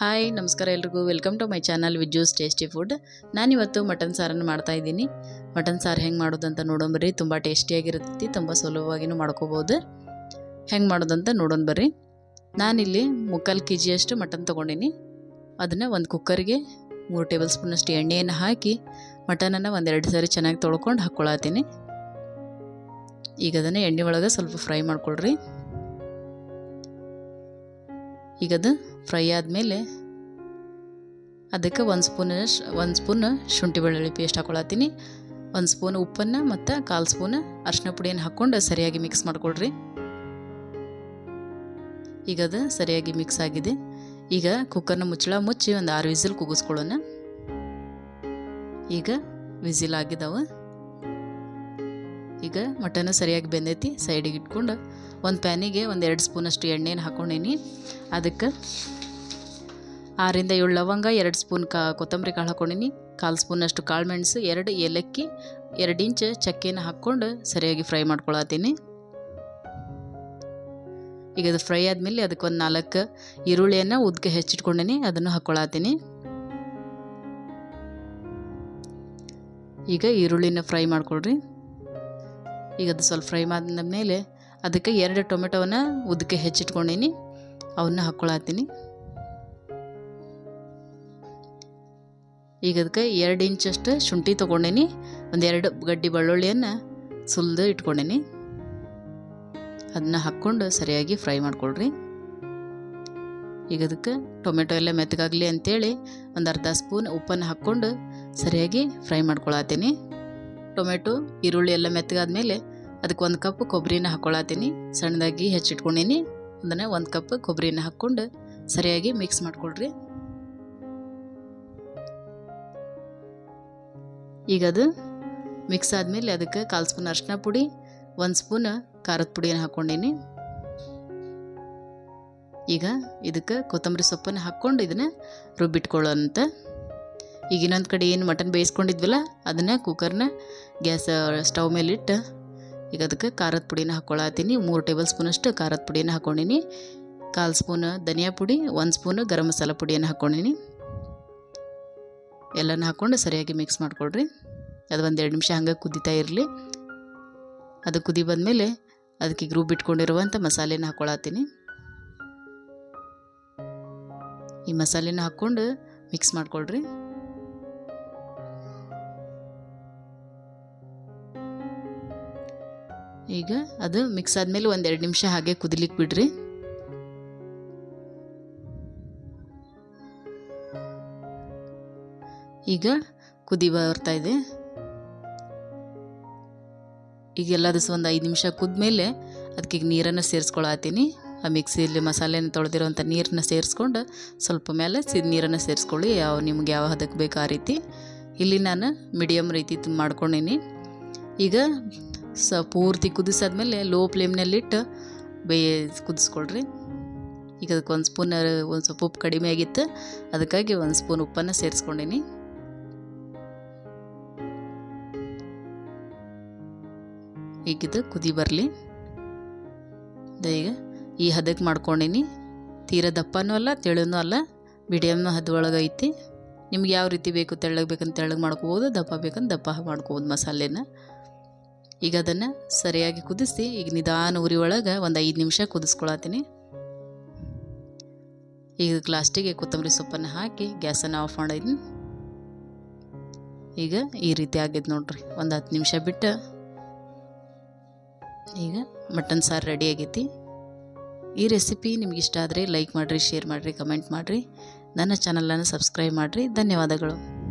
Hi, ನಮಸ್ಕಾರ ಎಲ್ರಿಗೂ. Welcome to my channel Vijju's tasty food ನಾನಿವತ್ತು ಮಟನ್ ಸಾರನ್ನು ಮಾಡ್ತಾ ಇದ್ದೀನಿ. ಮಟನ್ ಸಾರು ಹೆಂಗೆ ಮಾಡೋದಂತ ನೋಡೋಣ ಬರ್ರಿ. ತುಂಬ ಟೇಸ್ಟಿಯಾಗಿರುತ್ತೆ, ತುಂಬ ಸುಲಭವಾಗಿಯೂ ಮಾಡ್ಕೋಬೋದು. ಹೆಂಗೆ ಮಾಡೋದಂತ ನೋಡೋಣ ಬರ್ರಿ. ನಾನಿಲ್ಲಿ ಮುಕ್ಕಾಲು ಕೆ ಜಿಯಷ್ಟು ಮಟನ್ ತೊಗೊಂಡಿನಿ. ಅದನ್ನು ಒಂದು ಕುಕ್ಕರ್ಗೆ ಮೂರು ಟೇಬಲ್ ಸ್ಪೂನಷ್ಟು ಎಣ್ಣೆಯನ್ನು ಹಾಕಿ, ಮಟನನ್ನು ಒಂದೆರಡು ಸಾರಿ ಚೆನ್ನಾಗಿ ತೊಳ್ಕೊಂಡು ಹಾಕ್ಕೊಳತ್ತೀನಿ ಈಗ ಅದನ್ನು ಎಣ್ಣೆ ಒಳಗೆ ಸ್ವಲ್ಪ ಫ್ರೈ ಮಾಡ್ಕೊಳ್ರಿ. ಈಗ ಅದು ಫ್ರೈ ಆದಮೇಲೆ ಅದಕ್ಕೆ ಒಂದು ಸ್ಪೂನ್ ಒಂದು ಸ್ಪೂನ್ ಶುಂಠಿ ಬೆಳ್ಳುಳ್ಳಿ ಪೇಸ್ಟ್ ಹಾಕೊಳತ್ತೀನಿ. ಒಂದು ಸ್ಪೂನ್ ಉಪ್ಪನ್ನು ಮತ್ತು ಕಾಲು ಸ್ಪೂನ್ ಅರ್ಶಿನ ಪುಡಿಯನ್ನು ಹಾಕ್ಕೊಂಡು ಸರಿಯಾಗಿ ಮಿಕ್ಸ್ ಮಾಡ್ಕೊಳ್ರಿ. ಈಗ ಅದು ಸರಿಯಾಗಿ ಮಿಕ್ಸ್ ಆಗಿದೆ. ಈಗ ಕುಕ್ಕರ್ನ ಮುಚ್ಚಳ ಮುಚ್ಚಿ ಒಂದು ಆರು ವಿಸಿಲ್ ಕುಗಿಸ್ಕೊಳ್ಳೋಣ. ಈಗ ವಿಸಿಲ್ ಆಗಿದಾವೆ. ಈಗ ಮಟನ್ ಸರಿಯಾಗಿ ಬೆಂದೈತಿ ಸೈಡಿಗೆ ಇಟ್ಕೊಂಡು ಒಂದು ಪ್ಯಾನಿಗೆ ಒಂದು ಎರಡು ಸ್ಪೂನಷ್ಟು ಎಣ್ಣೆನ ಹಾಕ್ಕೊಂಡೀನಿ ಅದಕ್ಕೆ ಆರಿಂದ ಏಳು ಲವಂಗ, ಎರಡು ಸ್ಪೂನ್ ಕಾ ಕೊತ್ತಂಬರಿ ಕಾಳು ಹಾಕ್ಕೊಂಡಿನಿ ಕಾಲು ಸ್ಪೂನಷ್ಟು ಕಾಳು ಮೆಣಸು, ಎರಡು ಏಲಕ್ಕಿ, ಎರಡು ಇಂಚ್ ಚಕ್ಕೆನ ಹಾಕ್ಕೊಂಡು ಸರಿಯಾಗಿ ಫ್ರೈ ಮಾಡ್ಕೊಳತ್ತೀನಿ. ಈಗ ಅದು ಫ್ರೈ ಆದಮೇಲೆ ಅದಕ್ಕೆ ಒಂದು ನಾಲ್ಕು ಈರುಳ್ಳಿಯನ್ನು ಉದ್ಕೆ ಹೆಚ್ಚಿಟ್ಕೊಂಡಿನಿ, ಅದನ್ನು ಹಾಕ್ಕೊಳತ್ತೀನಿ ಈಗ ಈರುಳ್ಳಿನ ಫ್ರೈ ಮಾಡ್ಕೊಳ್ರಿ. ಈಗ ಅದು ಸ್ವಲ್ಪ ಫ್ರೈ ಮಾಡಿದ ಮೇಲೆ ಅದಕ್ಕೆ ಎರಡು ಟೊಮೆಟೊವನ್ನು ಉದ್ದಕ್ಕೆ ಹೆಚ್ಚಿಟ್ಕೊಂಡಿನಿ, ಅವನ್ನ ಹಾಕ್ಕೊಳತ್ತೀನಿ ಈಗ ಅದಕ್ಕೆ ಎರಡು ಇಂಚಷ್ಟು ಶುಂಠಿ ತೊಗೊಂಡೇನಿ ಒಂದೆರಡು ಗಡ್ಡಿ ಬೆಳ್ಳುಳ್ಳಿಯನ್ನು ಸುಲಿದು ಇಟ್ಕೊಂಡೇನಿ. ಅದನ್ನ ಹಾಕ್ಕೊಂಡು ಸರಿಯಾಗಿ ಫ್ರೈ ಮಾಡ್ಕೊಳ್ರಿ. ಈಗ ಅದಕ್ಕೆ ಟೊಮೆಟೊ ಎಲ್ಲ ಮೆತ್ತಗಾಗಲಿ ಅಂತೇಳಿ ಒಂದು ಅರ್ಧ ಸ್ಪೂನ್ ಉಪ್ಪನ್ನು ಹಾಕ್ಕೊಂಡು ಸರಿಯಾಗಿ ಫ್ರೈ ಮಾಡ್ಕೊಳತ್ತೀನಿ ಟೊಮೆಟೊ, ಈರುಳ್ಳಿ ಎಲ್ಲ ಮೆತ್ತಗಾದ್ಮೇಲೆ ಅದಕ್ಕೆ ಒಂದು ಕಪ್ ಕೊಬ್ಬರಿನ ಹಾಕ್ಕೊಳತ್ತೀನಿ ಸಣ್ಣದಾಗಿ ಹೆಚ್ಚಿಟ್ಕೊಂಡೀನಿ. ಅದನ್ನು ಒಂದು ಕಪ್ ಕೊಬ್ಬರಿನ ಹಾಕ್ಕೊಂಡು ಸರಿಯಾಗಿ ಮಿಕ್ಸ್ ಮಾಡ್ಕೊಳ್ರಿ. ಈಗ ಅದು ಮಿಕ್ಸ್ ಆದಮೇಲೆ ಅದಕ್ಕೆ ಕಾಲು ಸ್ಪೂನ್ ಅರಿಶಿನ ಪುಡಿ, ಒಂದು ಸ್ಪೂನ್ ಖಾರದ ಪುಡಿಯನ್ನು ಹಾಕ್ಕೊಂಡೀನಿ. ಈಗ ಇದಕ್ಕೆ ಕೊತ್ತಂಬರಿ ಸೊಪ್ಪನ್ನು ಹಾಕ್ಕೊಂಡು ಇದನ್ನು ರುಬ್ಬಿಟ್ಕೊಳ್ಳೋಂತ ಈಗ ಇನ್ನೊಂದು ಕಡೆ ಏನು ಮಟನ್ ಬೇಯಿಸ್ಕೊಂಡಿದ್ವಲ್ಲ, ಅದನ್ನು ಕುಕ್ಕರ್ನ ಗ್ಯಾಸ್, ಸ್ಟವ್ ಮೇಲಿಟ್ಟು ಈಗ ಅದಕ್ಕೆ ಖಾರದ ಪುಡಿನ ಹಾಕ್ಕೊಳತ್ತೀನಿ. ಮೂರು ಟೇಬಲ್ ಸ್ಪೂನಷ್ಟು ಖಾರದ ಪುಡಿನ ಹಾಕ್ಕೊಂಡೀನಿ. ಕಾಲು ಸ್ಪೂನ್ ಧನಿಯಾ ಪುಡಿ, ಒಂದು ಸ್ಪೂನು ಗರಂ ಮಸಾಲ ಪುಡಿಯನ್ನು ಹಾಕ್ಕೊಂಡೀನಿ. ಎಲ್ಲನ ಹಾಕ್ಕೊಂಡು ಸರಿಯಾಗಿ ಮಿಕ್ಸ್ ಮಾಡಿಕೊಡ್ರಿ ಅದು ಒಂದು ಎರಡು ನಿಮಿಷ ಹಂಗೆ ಕುದೀತಾ ಇರಲಿ. ಅದು ಕುದಿ ಬಂದಮೇಲೆ ಅದಕ್ಕೆ ಗ್ರೂಪ್ ರುಬ್ಬಿಟ್ಕೊಂಡಿರುವಂಥ ಮಸಾಲೆನ ಹಾಕ್ಕೊಳತ್ತೀನಿ ಈ ಮಸಾಲೆನ ಹಾಕ್ಕೊಂಡು ಮಿಕ್ಸ್ ಮಾಡಿಕೊಳ್ರಿ. ಈಗ ಅದು ಮಿಕ್ಸ್ ಆದಮೇಲೆ ಒಂದು ಎರಡು ನಿಮಿಷ ಹಾಗೆ ಕುದಿಲಿಕ್ಕೆ ಬಿಡ್ರಿ. ಈಗ ಕುದಿ ಬರ್ತಾ ಇದೆ. ಈಗ ಎಲ್ಲದೂ ಒಂದು ಐದು ನಿಮಿಷ ಕುದ್ಮೇಲೆ ಅದಕ್ಕೆ ಈಗ ನೀರನ್ನು ಸೇರಿಸ್ಕೊಳತ್ತೀನಿ ಆ ಮಿಕ್ಸಿಯಲ್ಲಿ ಮಸಾಲೆನ ತೊಳೆದಿರುವಂಥ ನೀರನ್ನ ಸೇರಿಸ್ಕೊಂಡು ಸ್ವಲ್ಪ ಮೇಲೆ ಸಿದ ನೀರನ್ನು ಸೇರಿಸ್ಕೊಳ್ಳಿ. ಯಾವ ನಿಮ್ಗೆ ಯಾವ ಹದಕ್ಕೆ ಬೇಕು ಆ ರೀತಿ. ಇಲ್ಲಿ ನಾನು ಮೀಡಿಯಮ್ ರೀತಿ ಮಾಡ್ಕೊಂಡೀನಿ. ಈಗ ಸ ಪೂರ್ತಿ ಕುದಿಸಾದ್ಮೇಲೆ ಲೋ ಫ್ಲೇಮ್ನಲ್ಲಿಟ್ಟು ಬೇ ಕುದಿಸ್ಕೊಳ್ರಿ. ಈಗ ಅದಕ್ಕೆ ಒಂದು ಸ್ಪೂನ್, ಒಂದು ಸ್ವಲ್ಪ ಉಪ್ಪು ಕಡಿಮೆ ಆಗಿತ್ತು. ಅದಕ್ಕಾಗಿ ಒಂದು ಸ್ಪೂನ್ ಉಪ್ಪನ್ನು ಸೇರಿಸ್ಕೊಂಡೀನಿ. ಈಗಿದು ಕುದಿ ಬರಲಿ. ಈಗ ಈ ಹದಕ್ಕೆ ಮಾಡ್ಕೊಂಡೀನಿ. ತೀರ ದಪ್ಪನೂ ಅಲ್ಲ, ತೆಳುನೂ ಅಲ್ಲ. ಮೀಡಿಯಮ್ನ ಹದ ಒಳಗೆ ಐತಿ ನಿಮ್ಗೆ ಯಾವ ರೀತಿ ಬೇಕು ತೆಳ್ಳಗೆ ಬೇಕಂತ ತೆಳ್ಳಗೆ ಮಾಡ್ಕೋಬೋದು, ದಪ್ಪ ಬೇಕಂತ ದಪ್ಪ ಮಾಡ್ಕೋಬೋದು ಮಸಾಲೆನ. ಈಗ ಅದನ್ನು ಸರಿಯಾಗಿ ಕುದಿಸಿ, ಈಗ ನಿಧಾನ ಉರಿ ಒಳಗೆ ಒಂದು ಐದು ನಿಮಿಷ ಕುದಿಸ್ಕೊಳತ್ತೀನಿ. ಈಗ ಲಾಸ್ಟಿಗೆ ಕೊತ್ತಂಬರಿ ಸೊಪ್ಪನ್ನು ಹಾಕಿ ಗ್ಯಾಸನ್ನು ಆಫ್ ಮಾಡಿದ್ನಿ. ಈಗ ಈ ರೀತಿ ಆಗೈತೆ ನೋಡ್ರಿ. ಒಂದು ಹತ್ತು ನಿಮಿಷ ಬಿಟ್ಟು ಈಗ ಮಟನ್ ಸಾರು ರೆಡಿ ಆಗೈತಿ. ಈ ರೆಸಿಪಿ ನಿಮ್ಗೆ ಇಷ್ಟ ಆದರೆ ಲೈಕ್ ಮಾಡಿರಿ ಶೇರ್ ಮಾಡಿರಿ ಕಮೆಂಟ್ ಮಾಡಿರಿ. ನನ್ನ ಚಾನಲನ್ನು ಸಬ್ಸ್ಕ್ರೈಬ್ ಮಾಡಿರಿ. ಧನ್ಯವಾದಗಳು.